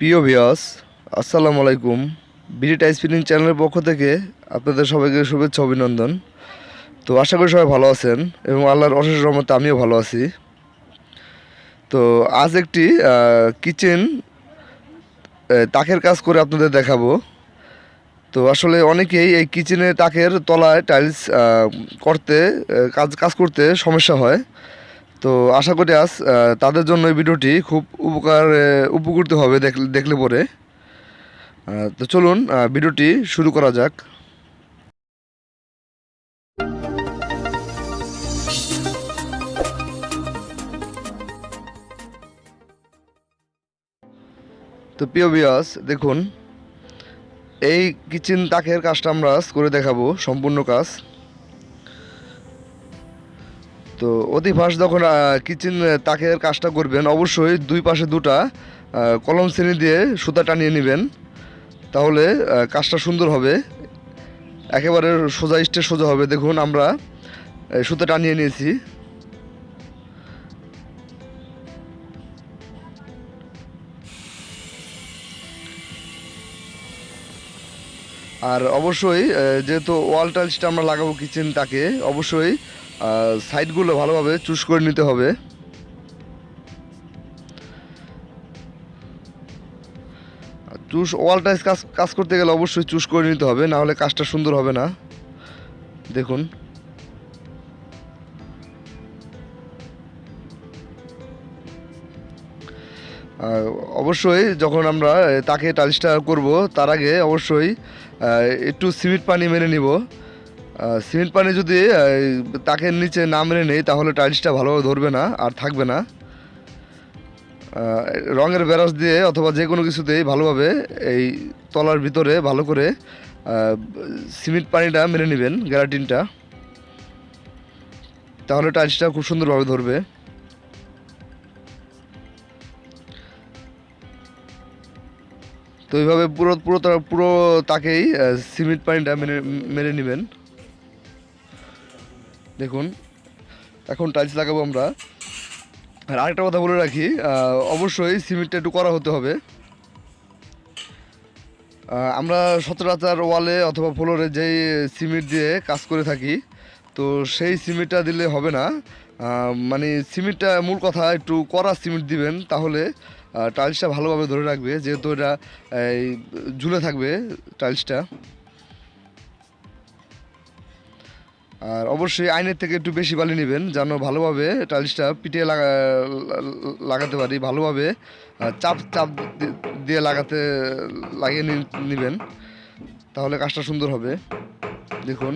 প্রিয় ভিয়াস আসসালামু আলাইকুম। বিডি টাইস ফিলিং চ্যানেলের পক্ষ থেকে আপনাদের সবাইকে শুভেচ্ছা, অভিনন্দন। তো আশা করি সবাই ভালো আছেন এবং আল্লাহর অশেষ রহমতে আমিও ভালো আছি। তো আজ একটি কিচেন তাকের কাজ করে আপনাদের দেখাবো। তো আসলে অনেকেই এই কিচেনে তাকের তলায় টাইলস করতে কাজ কাজ করতে সমস্যা হয়। তো আশা করি আজ তাদের জন্য এই ভিডিওটি খুব উপকার, উপকৃত হবে দেখলে পরে। তো চলুন ভিডিওটি শুরু করা যাক। তো প্রিয় বিয়াস দেখুন, এই কিচেন তাকের কাজটা আমরা করে দেখাবো, সম্পূর্ণ কাজ। তো ফার্স্ট যখন কিচেন তাকের কাজটা করবেন, অবশ্যই দুই পাশে দুটা কলম শ্রেণি দিয়ে সুতা টানিয়ে নেবেন। তাহলে কাজটা সুন্দর হবে। একেবারে সোজা স্টে সোজা হবে। দেখুন আমরা সুতা টানিয়ে নিয়েছি। আর অবশ্যই যেহেতু ওয়াল টাইলসটা আমরা লাগাবো কিচেন তাকে, অবশ্যই সাইডগুলো ভালোভাবে চুজ করে নিতে হবে। চুজ ওয়াল টাইলস কাজ কাজ করতে গেলে অবশ্যই চুজ করে নিতে হবে, না হলে কাজটা সুন্দর হবে না। দেখুন। অবশ্যই যখন আমরা তাকে টাইলসটা করব, তার আগে অবশ্যই একটু সিমেন্ট পানি মেরে নিব। সিমেন্ট পানি যদি তাকে নিচে না মেরে নেই, তাহলে টাইলসটা ভালোভাবে ধরবে না, আর থাকবে না। রঙের ব্রাশ দিয়ে অথবা যে কোনো কিছুতেই ভালোভাবে এই তলার ভিতরে ভালো করে সিমেন্ট পানিটা মেরে নেবেন, গ্যারাটিনটা। তাহলে টাইলসটা খুব সুন্দরভাবে ধরবে। তো এইভাবে পুরো পুরো পুরো তাকেই সিমেন্ট পানিটা মেরে মেরে নেবেন। দেখুন, এখন টাইলস লাগাবো আমরা। আর আরেকটা কথা বলে রাখি অবশ্যই সিমেন্টটা একটু করা হতে হবে। আমরা সচরাচর ওয়ালে অথবা ফ্লোরে যেই সিমেন্ট দিয়ে কাজ করে থাকি, তো সেই সিমেন্টটা দিলে হবে না। মানে সিমেন্টটা মূল কথা, একটু কড়া সিমেন্ট দিবেন, তাহলে টাইলসটা ভালোভাবে ধরে রাখবে, যেহেতু এটা ঝুলে থাকবে টাইলসটা আর অবশ্যই আইনের থেকে একটু বেশি বালি নেবেন, যেন ভালোভাবে টাইলসটা পিটিয়ে লাগা লাগাতে পারি, ভালোভাবে চাপ চাপ দিয়ে লাগাতে, লাগিয়ে নেবেন, তাহলে কাজটা সুন্দর হবে। দেখুন।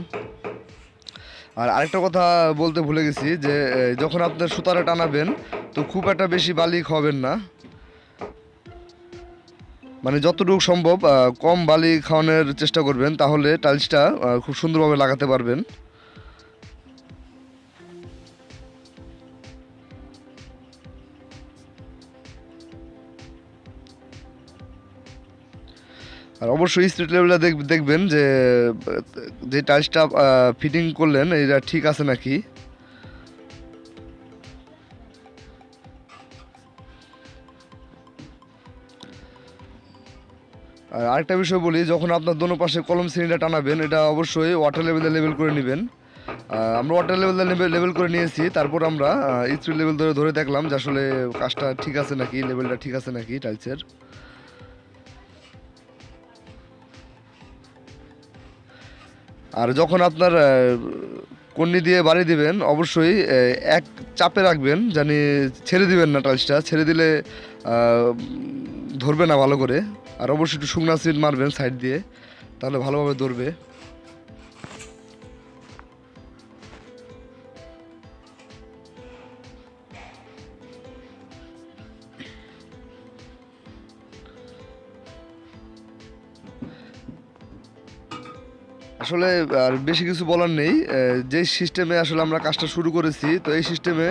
আর আরেকটা কথা বলতে ভুলে গেছি যে যখন আপনার সুতারে টানাবেন, তো খুব একটা বেশি বালি খাওয়াবেন না। মানে যতটুকু সম্ভব কম বালি খাওয়ানোর চেষ্টা করবেন, তাহলে টাইলসটা খুব সুন্দরভাবে লাগাতে পারবেন। আর অবশ্যই স্ট্রিট লেভেলটা দেখ, দেখবেন যে যে টাইলসটা ফিটিং করলেন, এটা ঠিক আছে নাকি? আর আরেকটা বিষয় বলি, যখন আপনার দোনো পাশে কলম শ্রেণীটা টানাবেন, এটা অবশ্যই ওয়াটার লেভেলে লেভেল করে নেবেন। আমরা ওয়াটার লেভেল লেভেল করে নিয়েছি, তারপর আমরা স্ট্রিট লেভেল ধরে ধরে দেখলাম যে আসলে কাজটা ঠিক আছে নাকি লেভেলটা ঠিক আছে নাকি টাইলসের আর যখন আপনার কন্নি দিয়ে বাড়ি দিবেন, অবশ্যই এক চাপে রাখবেন, জানি ছেড়ে দিবেন না টাইলসটা, ছেড়ে দিলে ধরবে না ভালো করে। আর অবশ্যই একটু শুকনা সিট মারবেন সাইড দিয়ে, তাহলে ভালোভাবে ধরবে। আসলে আর বেশি কিছু বলার নেই। যে সিস্টেমে আসলে আমরা কাজটা শুরু করেছি, তো এই সিস্টেমে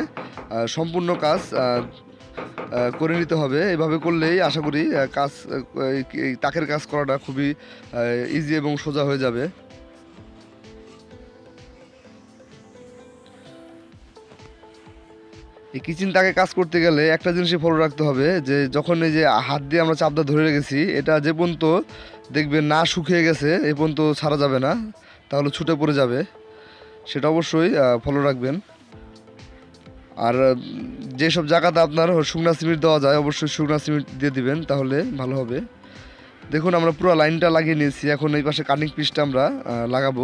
সম্পূর্ণ কাজ করে নিতে হবে। এভাবে করলেই আশা করি কাজ তাকের কাজ করাটা খুবই ইজি এবং সোজা হয়ে যাবে। এই কিচেন তাকে কাজ করতে গেলে একটা জিনিসই ফলো রাখতে হবে, যে যখন এই যে হাত দিয়ে আমরা চাপটা ধরে রেখেছি, এটা যে পর্যন্ত দেখবেন না শুকিয়ে গেছে, এ পর্যন্ত ছাড়া যাবে না, তাহলে ছুটে পড়ে যাবে। সেটা অবশ্যই ফলো রাখবেন। আর যেসব জায়গাতে আপনার শুকনা সিমেন্ট দেওয়া যায়, অবশ্যই শুকনা সিমেন্ট দিয়ে দিবেন, তাহলে ভালো হবে। দেখুন, আমরা পুরো লাইনটা লাগিয়ে নিয়েছি, এখন এই পাশে কাটিং পিসটা আমরা লাগাবো।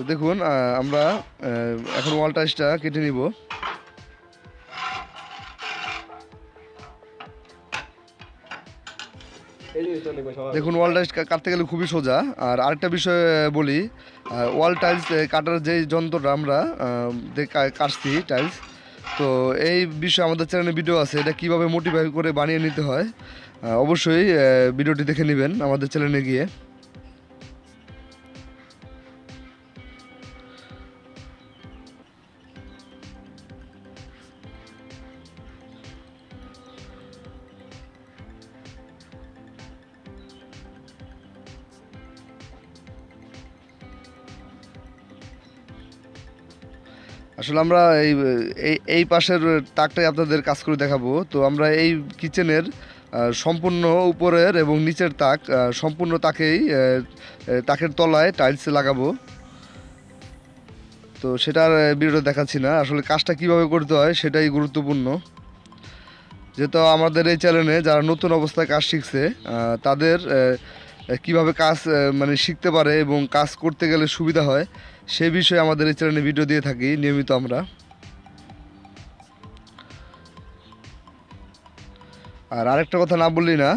তো দেখুন আমরা এখন ওয়াল টাইসটা কেটে নিব। দেখুন ওয়াল টাইলস কাটতে গেলে খুবই সোজা। আর আরেকটা বিষয় বলি ওয়াল টাইলস কাটার যে যন্ত্রটা আমরা যে কাটছি টাইলস তো এই বিষয়ে আমাদের চ্যানেলে ভিডিও আছে, এটা কীভাবে মোটিফাই করে বানিয়ে নিতে হয় অবশ্যই ভিডিওটি দেখে নেবেন আমাদের চ্যানেলে গিয়ে। আসলে আমরা এই এই পাশের তাকটাই আপনাদের কাজ করে দেখাবো। তো আমরা এই কিচেনের সম্পূর্ণ উপরের এবং নিচের তাক সম্পূর্ণ তাকেই তাকের তলায় টাইলস লাগাবো। তো সেটার ভিডিও দেখাচ্ছি না। আসলে কাজটা কীভাবে করতে হয় সেটাই গুরুত্বপূর্ণ। যেহেতু আমাদের এই চ্যানেলে যারা নতুন অবস্থায় কাজ শিখছে তাদের কীভাবে কাজ মানে শিখতে পারে এবং কাজ করতে গেলে সুবিধা হয়, সে বিষয়ে আমাদের এই চ্যানেলে ভিডিও দিয়ে থাকি, নিয়মিত আমরা। আর আরেকটা কথা না বললি না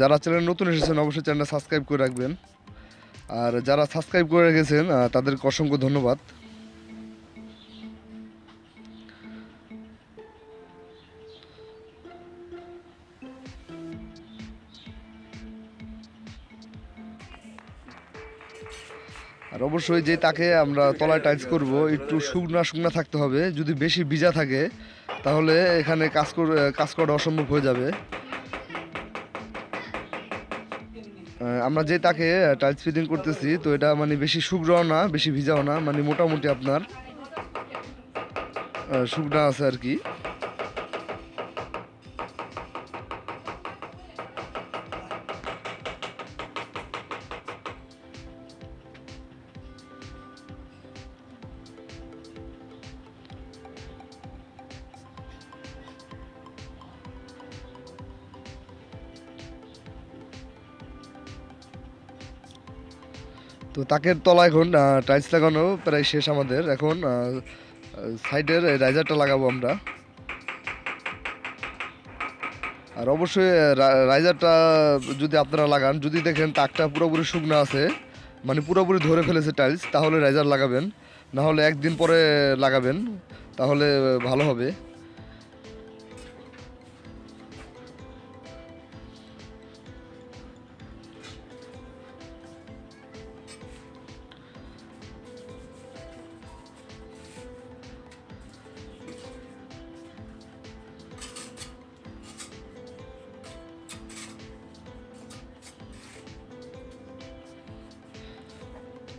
যারা চ্যানেল নতুন এসেছেন, অবশ্যই চ্যানেলটা সাবস্ক্রাইব করে রাখবেন। আর যারা সাবস্ক্রাইব করে রেখেছেন তাদেরকে অসংখ্য ধন্যবাদ। অবশ্যই যে তাকে আমরা তলায় টাইলস করব, একটু শুকনা শুকনা থাকতে হবে। যদি বেশি ভিজা থাকে, তাহলে এখানে কাজ কাজ করা অসম্ভব হয়ে যাবে। আমরা যে তাকে টাইলস ফিটিং করতেছি, তো এটা মানে বেশি শুকনাও না, বেশি ভিজাও না মানে মোটামুটি আপনার শুকনা আছে আর কি। তো তাকের তলা এখন টাইলস লাগানো প্রায় শেষ আমাদের। এখন সাইডের রাইজারটা লাগাবো আমরা। আর অবশ্যই রাইজারটা যদি আপনারা লাগান, যদি দেখেন তাকটা পুরোপুরি শুকনো আছে মানে পুরোপুরি ধরে ফেলেছে টাইলস তাহলে রাইজার লাগাবেন। না হলে একদিন পরে লাগাবেন, তাহলে ভালো হবে।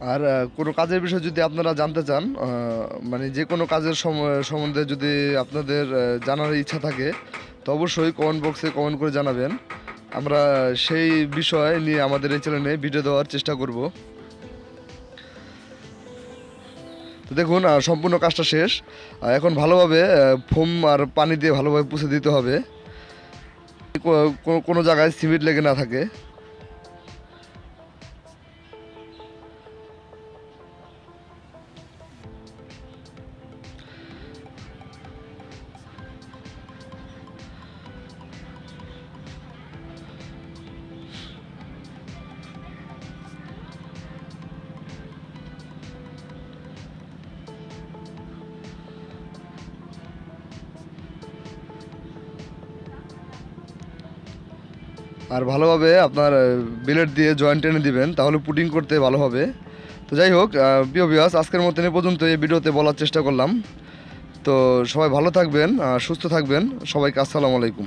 আর কোনো কাজের বিষয়ে যদি আপনারা জানতে চান মানে যে কোনো কাজের সম- সম্বন্ধে যদি আপনাদের জানার ইচ্ছা থাকে, তো অবশ্যই কমেন্ট বক্সে কমেন্ট করে জানাবেন। আমরা সেই বিষয় নিয়ে আমাদের এই চ্যানেলে ভিডিও দেওয়ার চেষ্টা করব। তো দেখুন সম্পূর্ণ কাজটা শেষ। এখন ভালোভাবে ফোম আর পানি দিয়ে ভালোভাবে পুষে দিতে হবে। কোনো জায়গায় সিমেন্ট লেগে না থাকে। আর ভালোভাবে আপনার বিলেট দিয়ে জয়েন্ট টেনে দিবেন, তাহলে পুটিং করতে ভালো হবে। তো যাই হোক প্রিয় বিয়াস আজকের মতন এ পর্যন্ত এই ভিডিওতে বলার চেষ্টা করলাম। তো সবাই ভালো থাকবেন সুস্থ থাকবেন। সবাইকে আসসালামু আলাইকুম।